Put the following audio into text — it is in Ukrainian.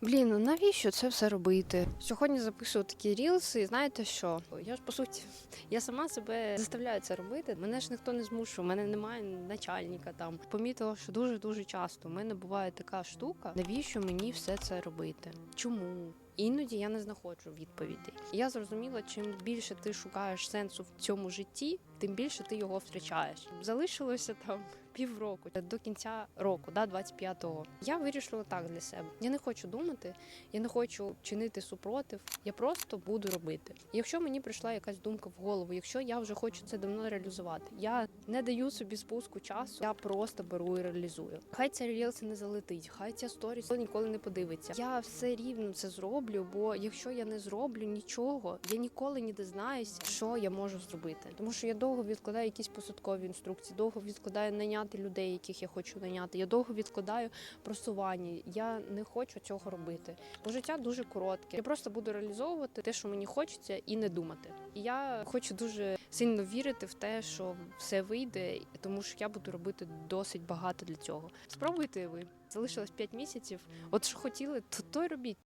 Блін, ну навіщо це все робити? Сьогодні записую такі рілси, і знаєте що? Я ж по суті, я сама себе заставляю це робити. Мене ж ніхто не змушує, у мене немає начальника там. Помітила, що дуже дуже часто у мене буває така штука, навіщо мені все це робити? Чому? Іноді я не знаходжу відповідей. Я зрозуміла, чим більше ти шукаєш сенсу в цьому житті, тим більше ти його втрачаєш. Залишилося там півроку до кінця року, да, 25-го. Я вирішила так для себе. Я не хочу думати, я не хочу чинити супротив. Я просто буду робити. Якщо мені прийшла якась думка в голову, якщо я вже хочу це давно реалізувати, я не даю собі спуску часу, я просто беру і реалізую. Хай ця рілс не залетить, хай ця сторіс ніколи не подивиться. Я все рівно це зроблю, бо якщо я не зроблю нічого, я ніколи не дізнаюся, що я можу зробити. Тому що я довго відкладаю якісь посадкові інструкції, довго відкладаю наняти людей, яких я хочу наняти. Я довго відкладаю просування. Я не хочу цього робити. Бо життя дуже коротке. Я просто буду реалізовувати те, що мені хочеться, і не думати. І я хочу дуже сильно вірити в те, що все вийде, тому що я буду робити досить багато для цього. Спробуйте ви. Залишилось 5 місяців. От що хотіли, то то й робіть.